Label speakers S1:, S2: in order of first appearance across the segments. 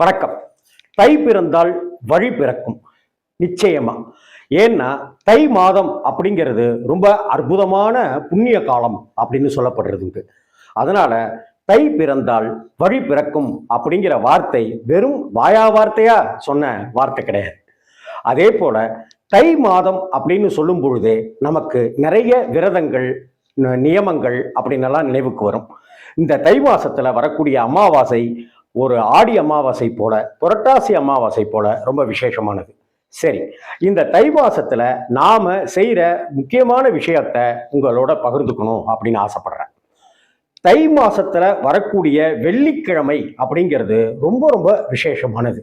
S1: வணக்கம். தை பிறந்தால் வழி பிறக்கும். நிச்சயமா. ஏன்னா தை மாதம் அப்படிங்கிறது ரொம்ப அற்புதமான புண்ணிய காலம் அப்படின்னு சொல்லப்படுறதுண்டு. அதனால தை பிறந்தால் வழி பிறக்கும் அப்படிங்கிற வார்த்தை வெறும் வாயா வார்த்தையா சொன்ன வார்த்தை கிடையாது. அதே போல தை மாதம் அப்படின்னு சொல்லும் பொழுதே நமக்கு நிறைய விரதங்கள் நியமங்கள் அப்படின்னெல்லாம் நினைவுக்கு வரும். இந்த தை மாசத்துல வரக்கூடிய அமாவாசை ஒரு ஆடி அமாவாசை போல புரட்டாசி அமாவாசை போல ரொம்ப விசேஷமானது. சரி இந்த தை மாசத்துல நாம செய்யற முக்கியமான விஷயத்த உங்களோட பகிர்ந்துக்கணும் அப்படின்னு ஆசைப்படுறேன். தை மாசத்துல வரக்கூடிய வெள்ளிக்கிழமை அப்படிங்கிறது ரொம்ப ரொம்ப விசேஷமானது.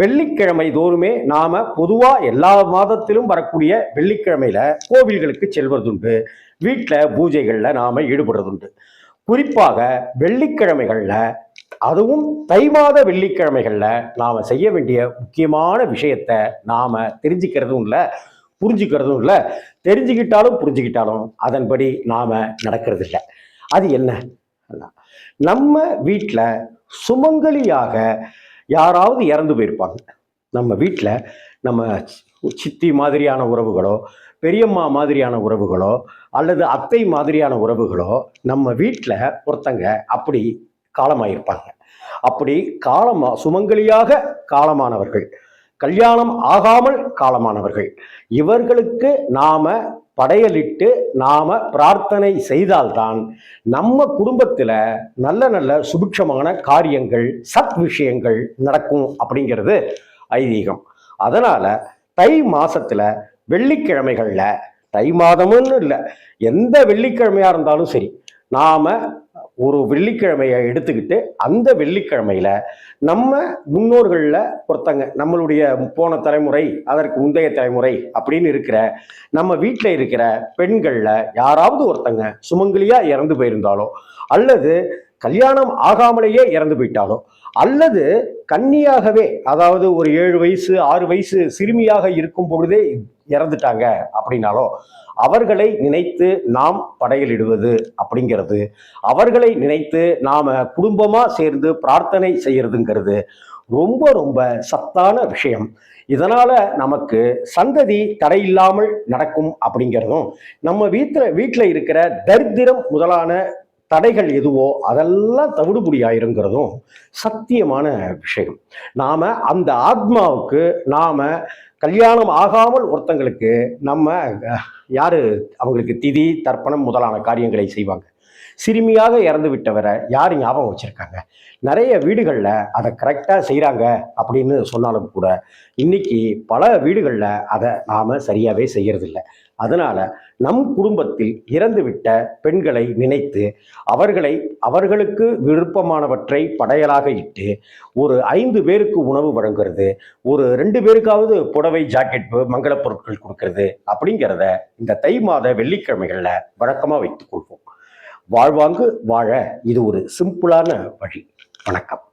S1: வெள்ளிக்கிழமை தோறுமே நாம பொதுவா எல்லா மாதத்திலும் வரக்கூடிய வெள்ளிக்கிழமையில கோவில்களுக்கு செல்வதுண்டு. வீட்டில் பூஜைகளில் நாம ஈடுபடுறதுண்டு. குறிப்பாக வெள்ளிக்கிழமைகளில் அதுவும் தை மாத வெள்ளிக்கிழமைகளில் நாம் செய்ய வேண்டிய முக்கியமான விஷயத்த நாம் தெரிஞ்சுக்கிறதும் இல்லை புரிஞ்சுக்கிறதும் இல்லை. தெரிஞ்சுக்கிட்டாலும் புரிஞ்சுக்கிட்டாலும் அதன்படி நாம் நடக்கிறது இல்லை. அது என்ன? நம்ம வீட்டில் சுமங்கலியாக யாராவது இறந்து போயிருப்பாங்க. நம்ம வீட்டில் நம்ம சித்தி மாதிரியான உறவுகளோ பெரியம்மா மாதிரியான உறவுகளோ அல்லது அத்தை மாதிரியான உறவுகளோ நம்ம வீட்டில் ஒருத்தங்க அப்படி காலமாயிருப்பாங்க. அப்படி காலமா சுமங்கலியாக காலமானவர்கள் கல்யாணம் ஆகாமல் காலமானவர்கள் இவர்களுக்கு நாம படையலிட்டு நாம பிரார்த்தனை செய்தால்தான் நம்ம குடும்பத்துல நல்ல நல்ல சுபிக்ஷமான காரியங்கள் சத் விஷயங்கள் நடக்கும் அப்படிங்கிறது ஐதீகம். அதனால தை மாசத்துல வெள்ளிக்கிழமைகள்ல தை மாதமுன்னு இல்லை எந்த வெள்ளிக்கிழமையா இருந்தாலும் சரி நாம ஒரு வெள்ளிக்கிழமையை எடுத்துக்கிட்டு அந்த வெள்ளிக்கிழமையில நம்ம முன்னோர்களில் ஒருத்தங்க நம்மளுடைய போன தலைமுறை அதற்கு முந்தைய தலைமுறை அப்படின்னு இருக்கிற நம்ம வீட்டில் இருக்கிற பெண்களில் யாராவது ஒருத்தங்க சுமங்கலியாக இறந்து போயிருந்தாலோ அல்லது கல்யாணம் ஆகாமலேயே இறந்து போயிட்டாலோ அல்லது கன்னியாகவே அதாவது ஒரு ஏழு வயசு ஆறு வயசு சிறுமியாக இருக்கும் பொழுதே இறந்துட்டாங்க அப்படின்னாலோ அவர்களை நினைத்து நாம் படையலிடுவது அப்படிங்கிறது. அவர்களை நினைத்து நாம் குடும்பமாக சேர்ந்து பிரார்த்தனை செய்யறதுங்கிறது ரொம்ப ரொம்ப சத்தான விஷயம். இதனால் நமக்கு சந்ததி தடையில்லாமல் நடக்கும் அப்படிங்கிறதும் நம்ம வீட்டில் வீட்டில் இருக்கிற தரித்திரம் முதலான தடைகள் எதுவோ அதெல்லாம் தவிடுபுடியாயிருங்கிறதும் சத்தியமான விஷயம். நாம அந்த ஆத்மாவுக்கு நாம கல்யாணம் ஆகாமல் ஒருத்தங்களுக்கு நம்ம யார் யாரு? அவங்களுக்கு திதி தர்ப்பணம் முதலான காரியங்களை செய்வாங்க. சிறுமியாக இறந்து விட்டவரை யார் ஞாபகம் வச்சுருக்காங்க? நிறைய வீடுகளில் அதை கரெக்டாக செய்கிறாங்க அப்படின்னு சொன்னாலும் கூட இன்றைக்கி பல வீடுகளில் அதை நாம் சரியாகவே செய்கிறதில்ல அதனால் நம் குடும்பத்தில் இறந்துவிட்ட பெண்களை நினைத்து அவர்களை அவர்களுக்கு விருப்பமானவற்றை படையலாக இட்டு ஒரு ஐந்து பேருக்கு உணவு வழங்குறது ஒரு ரெண்டு பேருக்காவது புடவை ஜாக்கெட் மங்களப் பொருட்கள் கொடுக்கறது அப்படிங்கிறத இந்த தை மாத வெள்ளிக்கிழமைகளில் வழக்கமாக வைத்துக் கொள்வோம். வாழ்வாங்கு வாழ. இது ஒரு சிம்பிளான வழி. வணக்கம்.